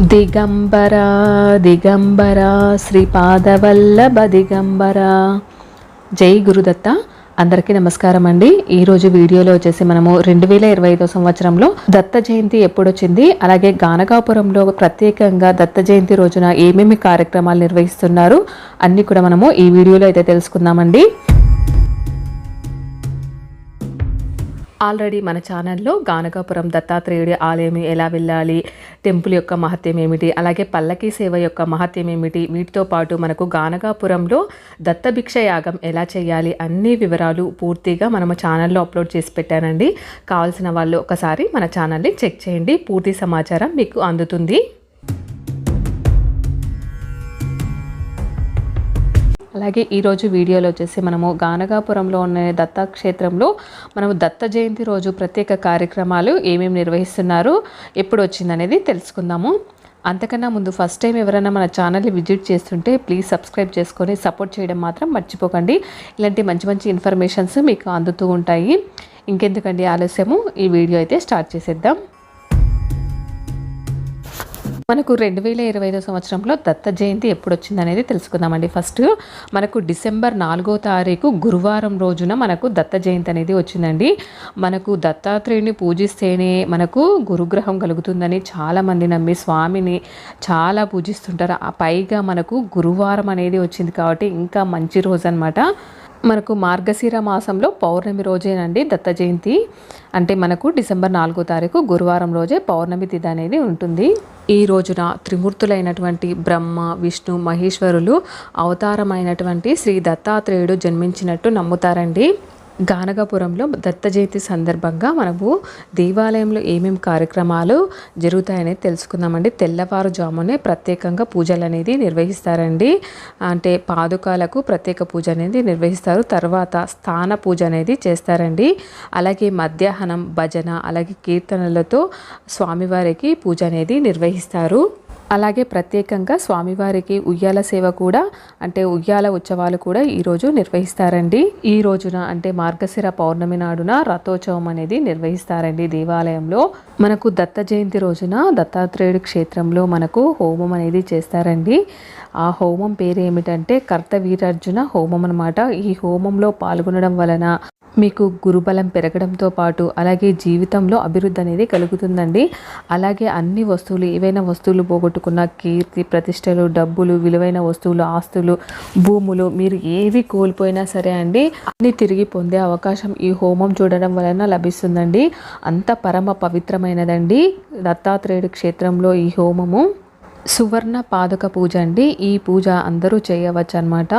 దిగంబర దిగంబర శ్రీపాదవల్లభ దిగంబర జై గురుదత్త అందరికీ నమస్కారం అండి. ఈరోజు వీడియోలో వచ్చేసి మనము రెండు వేల ఇరవై ఐదో సంవత్సరంలో దత్త జయంతి ఎప్పుడొచ్చింది? అలాగే గానగాపురంలో ప్రత్యేకంగా దత్త జయంతి రోజున ఏమేమి కార్యక్రమాలు నిర్వహిస్తున్నారు? అన్నీ కూడా మనము ఈ వీడియోలో అయితే తెలుసుకుందామండి. ఆల్రెడీ మన ఛానల్లో గానకాపురం దత్తాత్రేయుడి ఆలయం ఎలా వెళ్ళాలి టెంపుల్ యొక్క మహత్యం ఏమిటి అలాగే పల్లకీ సేవ యొక్క మహత్యం ఏమిటి వీటితో పాటు మనకు గానకాపురంలో దత్తభిక్ష యాగం ఎలా చేయాలి అన్ని వివరాలు పూర్తిగా మనము ఛానల్లో అప్లోడ్ చేసి పెట్టానండి. కావాల్సిన వాళ్ళు ఒకసారి మన ఛానల్ని చెక్ చేయండి. పూర్తి సమాచారం మీకు అందుతుంది. అలాగే ఈరోజు వీడియోలో వచ్చేసి మనము గానగాపురంలో ఉన్న దత్తాక్షేత్రంలో మనము దత్త జయంతి రోజు ప్రత్యేక కార్యక్రమాలు ఏమేమి నిర్వహిస్తున్నారు ఎప్పుడు వచ్చిందనేది తెలుసుకుందాము. అంతకన్నా ముందు ఫస్ట్ టైం ఎవరైనా మన ఛానల్ని విజిట్ చేస్తుంటే ప్లీజ్ సబ్స్క్రైబ్ చేసుకొని సపోర్ట్ చేయడం మాత్రం మర్చిపోకండి. ఇలాంటి మంచి మంచి ఇన్ఫర్మేషన్స్ మీకు అందుతూ ఉంటాయి. ఇంకెందుకండి ఆలస్యము? ఈ వీడియో అయితే స్టార్ట్ చేసేద్దాం. మనకు రెండు వేల ఇరవై ఐదో సంవత్సరంలో దత్త జయంతి ఎప్పుడు వచ్చిందనేది తెలుసుకుందామండి. ఫస్ట్ మనకు డిసెంబర్ నాలుగో తారీఖు గురువారం రోజున మనకు దత్త జయంతి అనేది వచ్చిందండి. మనకు దత్తాత్రేయుని పూజిస్తేనే మనకు గురుగ్రహం కలుగుతుందని చాలామంది నమ్మి స్వామిని చాలా పూజిస్తుంటారు. ఆ పైగా మనకు గురువారం అనేది వచ్చింది కాబట్టి ఇంకా మంచి రోజు అనమాట మనకు మార్గశిర మాసంలో పౌర్ణమి రోజేనండి దత్త జయంతి. అంటే మనకు డిసెంబర్ నాలుగో తారీఖు గురువారం రోజే పౌర్ణమి తిథి అనేది ఉంటుంది. ఈ రోజున త్రిమూర్తులైనటువంటి బ్రహ్మ విష్ణు మహేశ్వరులు అవతారమైనటువంటి శ్రీ దత్తాత్రేయుడు జన్మించినట్టు నమ్ముతారండి. గానగాపురంలో దత్త జయంతి సందర్భంగా మనము దేవాలయంలో ఏమేమి కార్యక్రమాలు జరుగుతాయనేది తెలుసుకుందామండి. తెల్లవారుజామునే ప్రత్యేకంగా పూజలు అనేది నిర్వహిస్తారండి. అంటే పాదుకాలకు ప్రత్యేక పూజ అనేది నిర్వహిస్తారు. తర్వాత స్థాన పూజ అనేది చేస్తారండి. అలాగే మధ్యాహ్నం భజన అలాగే కీర్తనలతో స్వామివారికి పూజ అనేది నిర్వహిస్తారు. అలాగే ప్రత్యేకంగా స్వామివారికి ఉయ్యాల సేవ కూడా అంటే ఉయ్యాల ఉత్సవాలు కూడా ఈరోజు నిర్వహిస్తారండి. ఈ రోజున అంటే మార్గశిర పౌర్ణమి నాడున రథోత్సవం అనేది నిర్వహిస్తారండి దేవాలయంలో. మనకు దత్త జయంతి రోజున దత్తాత్రేయుడి క్షేత్రంలో మనకు హోమం అనేది చేస్తారండి. ఆ హోమం పేరు ఏమిటంటే కర్తవీరార్జున హోమం అనమాట ఈ హోమంలో పాల్గొనడం వలన మీకు గురుబలం పెరగడంతో పాటు అలాగే జీవితంలో అభివృద్ధి అనేది కలుగుతుందండి. అలాగే అన్ని వస్తువులు ఏవైనా వస్తువులు పోగొట్టుకున్న కీర్తి ప్రతిష్టలు డబ్బులు విలువైన వస్తువులు ఆస్తులు భూములు మీరు ఏవి కోల్పోయినా సరే అండి అన్ని తిరిగి పొందే అవకాశం ఈ హోమం చూడడం వలన లభిస్తుందండి. అంత పరమ పవిత్రమైనదండి. దత్తాత్రేయుడి క్షేత్రంలో ఈ హోమము. సువర్ణ పాదక పూజ అండి. ఈ పూజ అందరూ చేయవచ్చు అనమాట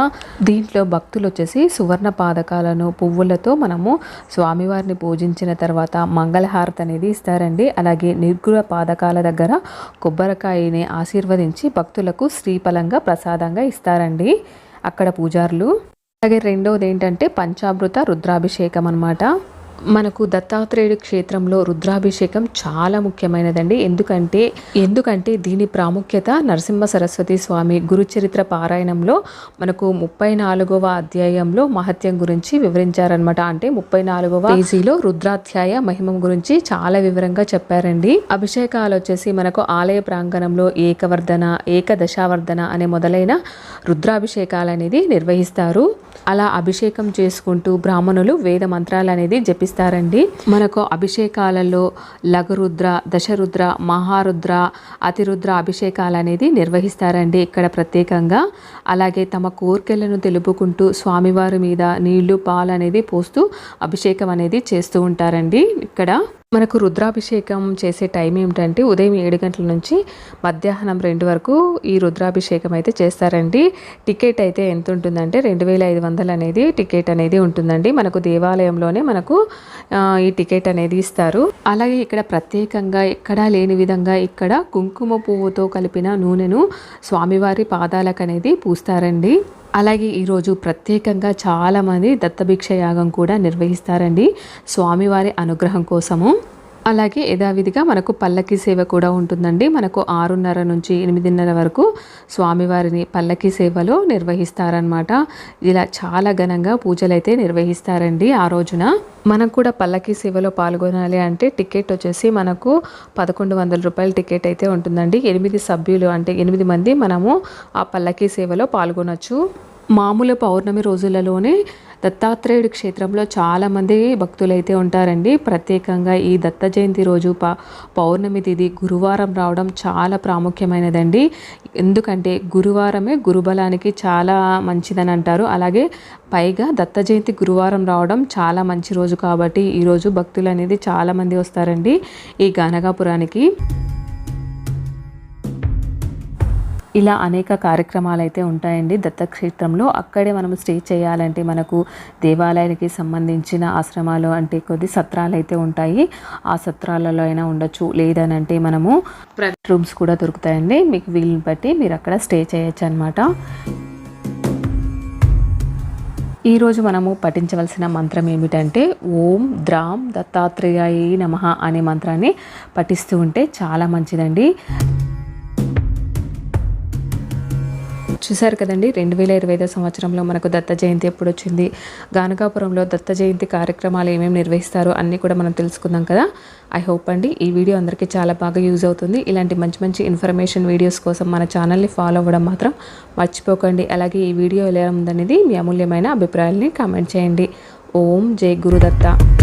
దీంట్లో భక్తులు వచ్చేసి సువర్ణ పాదకాలను పువ్వులతో మనము స్వామివారిని పూజించిన తర్వాత మంగళహారతి అనేది ఇస్తారండి. అలాగే నిర్గుణ పాదకాల దగ్గర కొబ్బరికాయని ఆశీర్వదించి భక్తులకు శ్రీఫలంగా ప్రసాదంగా ఇస్తారండి అక్కడ పూజారులు. అలాగే రెండవది ఏంటంటే పంచామృత రుద్రాభిషేకం అనమాట మనకు దత్తాత్రేయుడి క్షేత్రంలో రుద్రాభిషేకం చాలా ముఖ్యమైనదండి. ఎందుకంటే ఎందుకంటే దీని ప్రాముఖ్యత నరసింహ సరస్వతి స్వామి గురుచరిత్ర పారాయణంలో మనకు ముప్పై నాలుగవ అధ్యాయంలో మహత్యం గురించి వివరించారనమాట అంటే ముప్పై నాలుగవ పేజీలో రుద్రాధ్యాయ మహిమం గురించి చాలా వివరంగా చెప్పారండి. అభిషేకాలు వచ్చేసి మనకు ఆలయ ప్రాంగణంలో ఏకవర్ధన ఏకదశావర్ధన అనే మొదలైన రుద్రాభిషేకాలు అనేది నిర్వహిస్తారు. అలా అభిషేకం చేసుకుంటూ బ్రాహ్మణులు వేద మంత్రాలు అనేది జపిస్తారండి మనకు అభిషేకాలలో లఘురుద్ర దశరుద్ర మహారుద్ర అతిరుద్ర అభిషేకాలు అనేది నిర్వహిస్తారండి ఇక్కడ ప్రత్యేకంగా. అలాగే తమ కోరికలను తెలుపుకుంటూ స్వామివారి మీద నీళ్ళు పాలు అనేది పోస్తూ అభిషేకం అనేది చేస్తూ ఉంటారండి ఇక్కడ. మనకు రుద్రాభిషేకం చేసే టైం ఏమిటంటే ఉదయం ఏడు గంటల నుంచి మధ్యాహ్నం రెండు వరకు ఈ రుద్రాభిషేకం అయితే చేస్తారండి. టికెట్ అయితే ఎంత ఉంటుందంటే రెండు వేల ఐదు వందలు అనేది టికెట్ అనేది ఉంటుందండి. మనకు దేవాలయంలోనే మనకు ఈ టికెట్ అనేది ఇస్తారు. అలాగే ఇక్కడ ప్రత్యేకంగా ఎక్కడా లేని విధంగా ఇక్కడ కుంకుమ పువ్వుతో కలిపిన నూనెను స్వామివారి పాదాలకు అనేది పూస్తారండి. అలాగే ఈరోజు ప్రత్యేకంగా చాలామంది దత్తభిక్ష యాగం కూడా నిర్వహిస్తారండి. స్వామివారి అనుగ్రహం కోసము. అలాగే యథావిధిగా మనకు పల్లకి సేవ కూడా ఉంటుందండి. మనకు ఆరున్నర నుంచి ఎనిమిదిన్నర వరకు స్వామివారిని పల్లకి సేవలో నిర్వహిస్తారనమాట ఇలా చాలా ఘనంగా పూజలు అయితే నిర్వహిస్తారండి ఆ రోజున. మనం కూడా పల్లకి సేవలో పాల్గొనాలి అంటే టికెట్ వచ్చేసి మనకు పదకొండు వందల రూపాయల టికెట్ అయితే ఉంటుందండి. ఎనిమిది సభ్యులు అంటే ఎనిమిది మంది మనము ఆ పల్లకి సేవలో పాల్గొనొచ్చు. మామూలు పౌర్ణమి రోజులలోనే దత్తాత్రేయుడి క్షేత్రంలో చాలామంది భక్తులైతే ఉంటారండి. ప్రత్యేకంగా ఈ దత్త జయంతి రోజు ప పౌర్ణమి తిథి గురువారం రావడం చాలా ప్రాముఖ్యమైనదండి. ఎందుకంటే గురువారమే గురుబలానికి చాలా మంచిదని అంటారు. అలాగే పైగా దత్త జయంతి గురువారం రావడం చాలా మంచి రోజు కాబట్టి ఈరోజు భక్తులు అనేది చాలామంది వస్తారండి ఈ గనగాపురానికి. ఇలా అనేక కార్యక్రమాలు అయితే ఉంటాయండి దత్తక్షేత్రంలో. అక్కడే మనం స్టే చేయాలంటే మనకు దేవాలయానికి సంబంధించిన ఆశ్రమాలు అంటే కొద్ది సత్రాలు అయితే ఉంటాయి. ఆ సత్రాలలో అయినా ఉండొచ్చు. లేదనంటే మనము ప్రైవేట్ రూమ్స్ కూడా దొరుకుతాయండి. మీకు వీలుని బట్టి మీరు అక్కడ స్టే చేయొచ్చు అనమాట ఈరోజు మనము పఠించవలసిన మంత్రం ఏమిటంటే ఓం ద్రాం దత్తాత్రేయాయ నమ అనే మంత్రాన్ని పఠిస్తూ ఉంటే చాలా మంచిదండి. చూశారు కదండి రెండు వేల ఇరవై ఐదో సంవత్సరంలో మనకు దత్త జయంతి ఎప్పుడు వచ్చింది? గానకాపురంలో దత్త జయంతి కార్యక్రమాలు ఏమేమి నిర్వహిస్తారో అన్నీ కూడా మనం తెలుసుకుందాం కదా. ఐ హోప్ అండి ఈ వీడియో అందరికీ చాలా బాగా యూజ్ అవుతుంది. ఇలాంటి మంచి మంచి ఇన్ఫర్మేషన్ వీడియోస్ కోసం మన ఛానల్ని ఫాలో అవ్వడం మాత్రం మర్చిపోకండి. అలాగే ఈ వీడియో ఎలా ఉందనేది మీ అమూల్యమైన అభిప్రాయాల్ని కామెంట్ చేయండి. ఓం జై గురుదత్త.